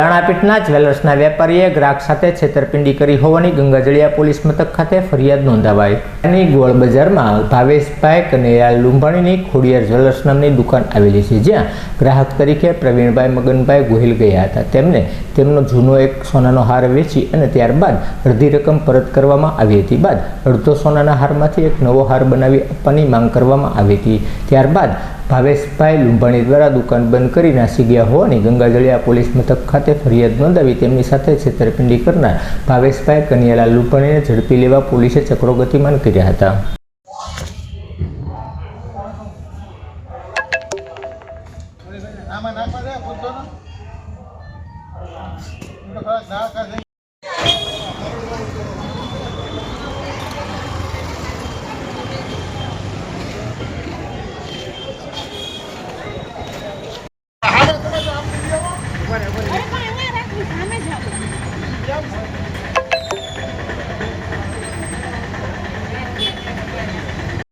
તાણાપીઠના જ્વેલર્સના વેપારીએ ગ્રાહક સાથે છેતરપિંડી કરી હોવાની ગંગાજળિયા પોલીસ મથક ખાતે ફરિયાદ નોંધાવાઈ. અને ગોળ બજારમાં ભાવેશભાઈ કનૈયા લુંભાણીની ખોડિયાર જ્વેલર્સ નામની દુકાન આવેલી છે, જ્યાં ગ્રાહક તરીકે પ્રવીણભાઈ મગનભાઈ ગોહિલ ગયા હતા. તેમને તેમનો જૂનો એક સોનાનો હાર વેચી અને ત્યારબાદ અડધી રકમ પરત કરવામાં આવી હતી. બાદ અડધો સોનાના હારમાંથી એક નવો હાર બનાવી આપવાની માંગ કરવામાં આવી હતી. ત્યારબાદ ભાવેશભાઈ લુંભાણી દ્વારા દુકાન બંધ કરી નાસી ગયા હોવાની ગંગાજળિયા પોલીસ મથક ખાતે ફરિયાદ નોંધાવી તેમની સાથે છેતરપિંડી કરનાર ભાવેશભાઈ કનિયાલાલ લુંભાણીને ઝડપી લેવા પોલીસે ચક્રો ગતિમાન કર્યા હતા. આમાં નાખવા દે પૂછો ને ના અરે પણ એમાં રાખવી સામે જ આપો.